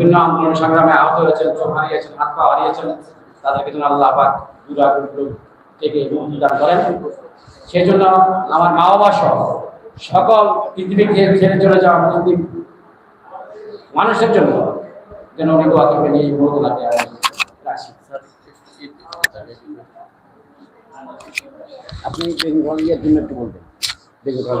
বিভিন্ন আন্দোলন সংগ্রামে আহত হয়েছেন চোখ হারিয়েছেন হাত পা হারিয়েছেন তাদেরকে যেন আল্লাহ পাক দুরাগ্রহ থেকে মুক্তি দান করেন। সেই জন্য আমার মা বাবা সহ সকল পৃথিবীকে ছেড়ে চলে যাওয়া মুসলিম মানুষের জন্য যেন উনি দোয়া করবেন এই রাখছি। আপনি বেঙ্গল ইয়ের জন্য একটু বলবেন। বেঙ্গল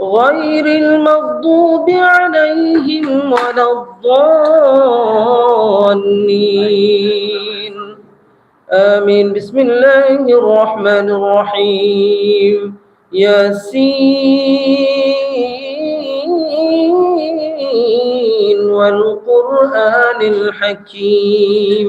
غير المغضوب عليهم ولا الضالين. آمين. بسم الله الرحمن الرحيم. ياسين والقرآن الحكيم.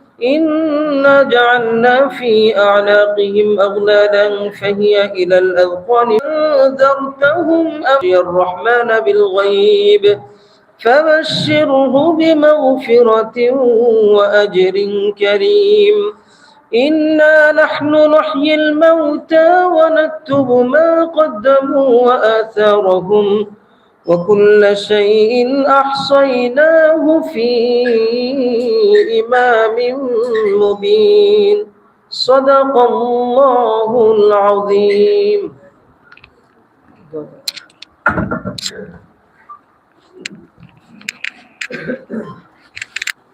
إنا جعلنا في أعناقهم أغلالا فهي إلى الأذقان أنذرتهم أمي الرحمن بالغيب فبشره بمغفرة وأجر كريم إنا نحن نحيي الموتى ونكتب ما قدموا وآثارهم وكل شيء أحصيناه في إمام مبين. صدق الله العظيم.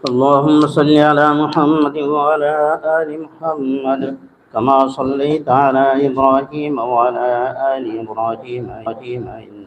اللهم صل على محمد وعلى آل محمد كما صليت على إبراهيم وعلى آل إبراهيم إبراهيم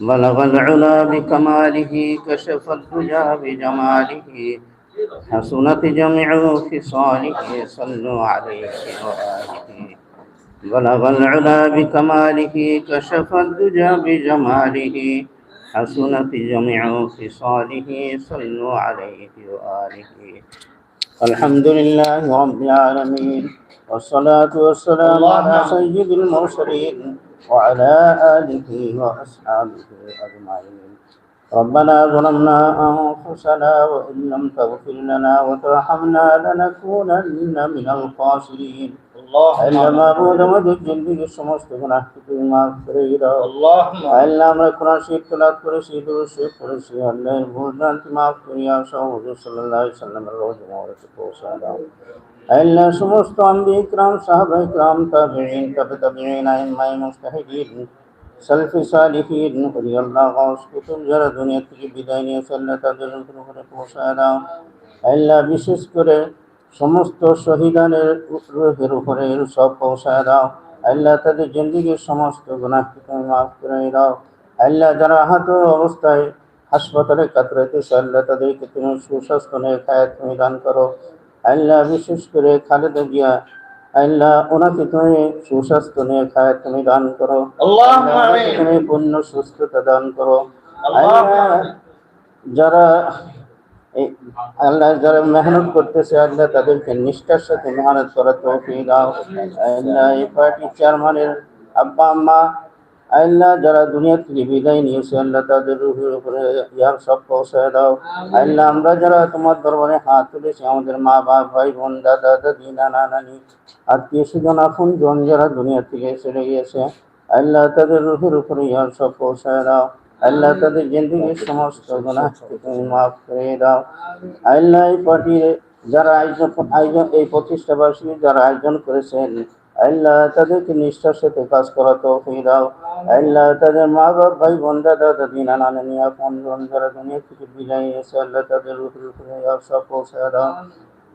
بلغ العلا بكماله كشف الدجى بجماله حسنت جميع خصاله صلوا عليه وآله. بلغ العلا بكماله كشف الدجى بجماله حسنت جميع خصاله صلوا عليه وآله. الحمد لله رب العالمين والصلاة والسلام على سيد المرسلين وعلى آله وأصحابه أجمعين ربنا ظلمنا أنفسنا وإن لم تغفر لنا وترحمنا لنكونن من الخاسرين আল্লাহ মাহবুব আমাদের জিন্দিগির সমস্ত গুনাহ থেকে মাফ করে দাও আল্লাহ আমরা কোরআন শরীফ তেলাওয়াত করেছি দুরূদ শরীফ পড়েছি আল্লাহর ভুল ভ্রান্তি মাফ করিয়া সহ হুজুর সাল্লাল্লাহু আলাইহি সাল্লামের রোজ মোবারকে পৌঁছা দাও আল্লাহ সমস্ত আম্বি ইকরাম সাহাবা ইকরাম তাবিঈন, তাবে তাবিঈন, আইম্মায়ে মুজতাহিদিন সালফি সালিহিন করি আল্লাহ গাউস কুতুব যারা দুনিয়া থেকে বিদায় নিয়েছে আল্লাহ তাদের উপরে পৌঁছা দাও আল্লাহ বিশেষ করে সমস্ত শহীদানের রুহের উপরে সব পৌঁছায় দাও। আল্লাহ তাদের জিন্দিগির সমস্ত গুণাকে তুমি মাফ করে দাও। আল্লাহ যারা আহত অবস্থায় হাসপাতালে কাতরাইতেছে, আল্লাহ তাদেরকে তুমি সুস্বাস্থ্য নিয়ে খায় তুমি দান করো। আল্লাহ বিশেষ করে খালেদা জিয়া আল্লাহ ওনাকে তুমি সুস্বাস্থ্য নিয়ে খায় তুমি দান করো। তুমি পূর্ণ সুস্থতা দান করো। যারা আল্লাহ যারা মেহনত করতেছে আল্লাহ তাদেরকে নিষ্ঠার সাথে মেহনত করার তৌফিক দাও। আল্লাহ এই পার্টির চেয়ারম্যানের আব্বা আম্মা আল্লাহ যারা দুনিয়া থেকে বিদায় নিয়েছে, আল্লাহ তাদের রুহের উপরে ইয়ার সব পৌঁছায় দাও। আল্লাহ আমরা যারা তোমার দরবারে হাত তুলেছি, আমাদের মা বাপ, ভাই বোন, দাদা, দাদি, নানা, নানি, আত্মীয় স্বজন, আপন জন যারা দুনিয়া থেকে চলে গিয়েছে আল্লাহ তাদের রুহের উপরে ইয়ার সব পৌঁছায় দাও। আল্লাহ তাদের জিন্দগির সমস্ত গুনাহকে তুমি মাফ করে দাও। আল্লাহ এই যারা আয়োজন আয়োজন এই প্রতিষ্ঠা বার্ষিকী যারা আয়োজন করেছেন আল্লাহ তাদেরকে নিষ্ঠার সাথে কাজ করা তৌফিক দাও। আল্লাহ তাদের মা বাপ ভাই বোন দাদা দাদি নানা নানি আপন জন যারা দুনিয়া থেকে বিদায় নিয়েছে, আল্লাহ তাদের উপরে ইয়ার সব পৌঁছায় দাও।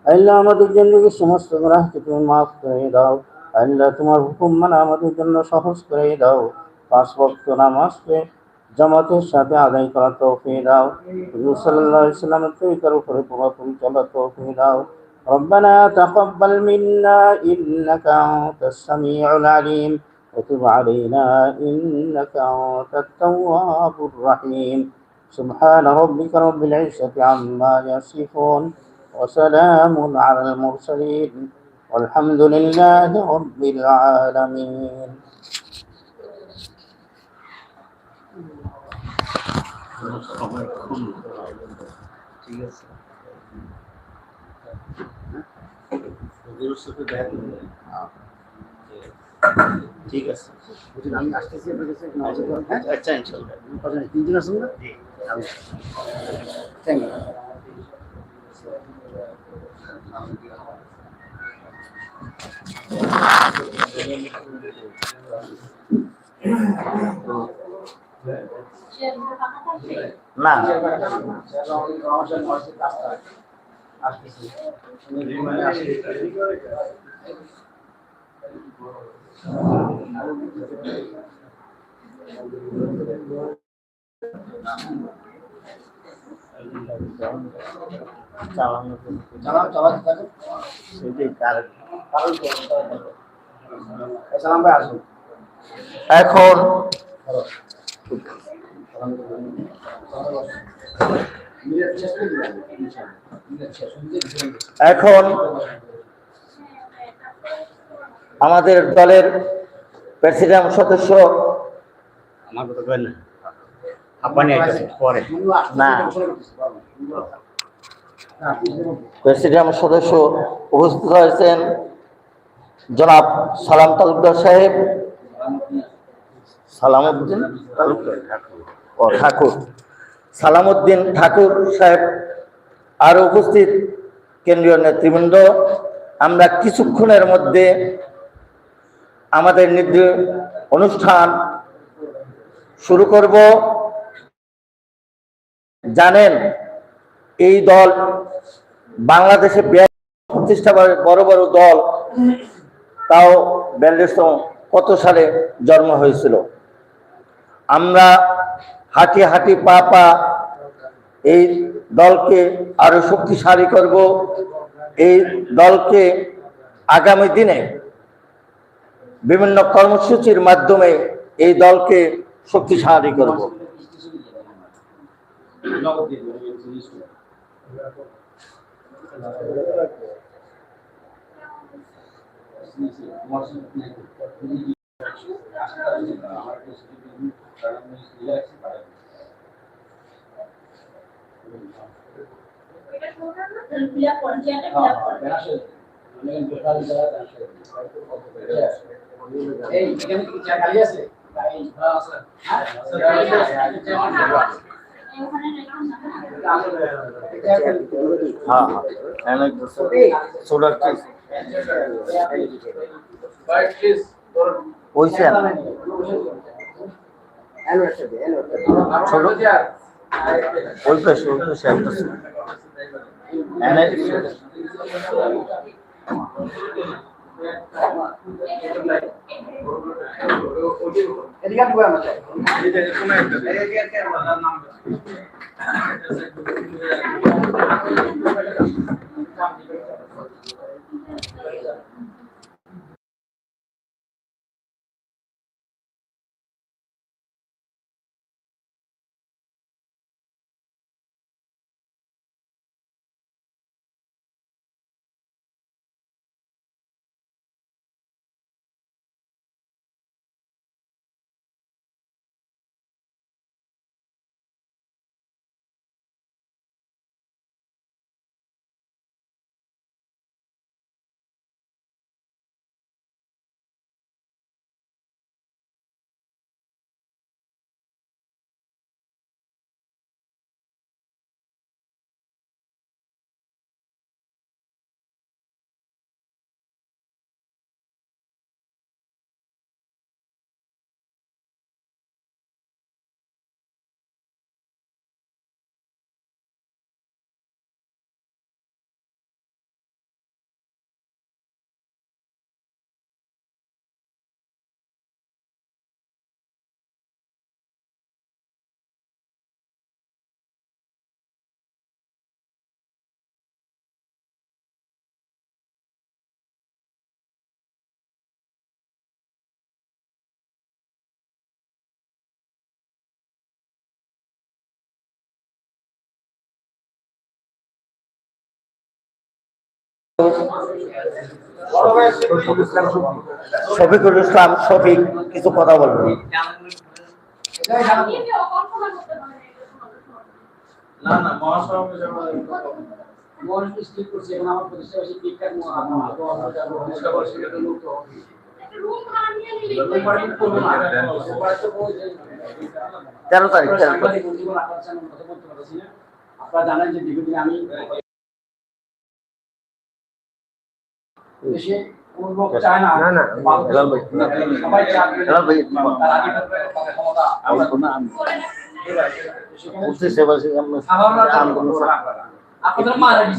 আল্লাহ আমাদের জিন্দগির সমস্ত গুনাহকে তুমি মাফ করে দাও। আল্লাহ তোমার হুকুম মানে আমাদের জন্য সহজ করে দাও। পাঁচ বক্ত নামাজকে জামাতের সাথে আদায় করা তৌফিক দাও। আলাইহি সাল্লামের তরিকার উপরে পুরোপুরি চলা তৌফিক দাও। ربنا تقبل منا إنك أنت السميع العليم وتب علينا إنك أنت التواب الرحيم سبحان ربك رب العزة عما يصفون وسلام على المرسلين والحمد لله رب العالمين ঠিক আছে আমি আসতেছি আপনার কাছে একটু নামাজ পড়েন, হ্যাঁ? আচ্ছা ইনশাল্লাহ কজন? তিনজন আছেন না? Thank you. না চালানো চালান, চালান, চালান। সেটাই কারণ। সালাম ভাই আসুন। এখন এখন আমাদের দলের প্রেসিডেন্ট সদস্য আমার কথা কয় না। প্রেসিডেন্ট সদস্য উপস্থিত হয়েছেন জনাব সালাম তালুকদার সাহেব তালুকদার ও ঠাকুর। সালামউদ্দিন ঠাকুর সাহেব আর উপস্থিত কেন্দ্রীয় নেতৃবৃন্দ। আমরা কিছুক্ষণের মধ্যে আমাদের অনুষ্ঠান শুরু করব। জানেন, এই দল বাংলাদেশে প্রতিষ্ঠা করে বড় বড় দল, তাও বিয়াল্লিশতম কত সালে জন্ম হয়েছিল? আমরা হাঁটি হাঁটি পা পা এই দলকে আরও শক্তিশালী করব। এই দলকে আগামী দিনে বিভিন্ন কর্মসূচির মাধ্যমে এই দলকে শক্তিশালী করব। ফিল হ্যাঁ? হ্যাঁ হ্যাঁ ছোট হয়েছেন এলো একটা দে, এলো একটা দে। ছোট ওই পাশে ওই পাশে একটা ছোট। এনে এদিকে আসবো আমার সাথে। করব না। রোববার তো ওই যে- তেরো তারিখ তেরো তারিখ কথা। আপনারা জানেন যে দীর্ঘদিন আমি দেশে কোন লোক চায় না। সবাই চায় আপনাদের মারা না।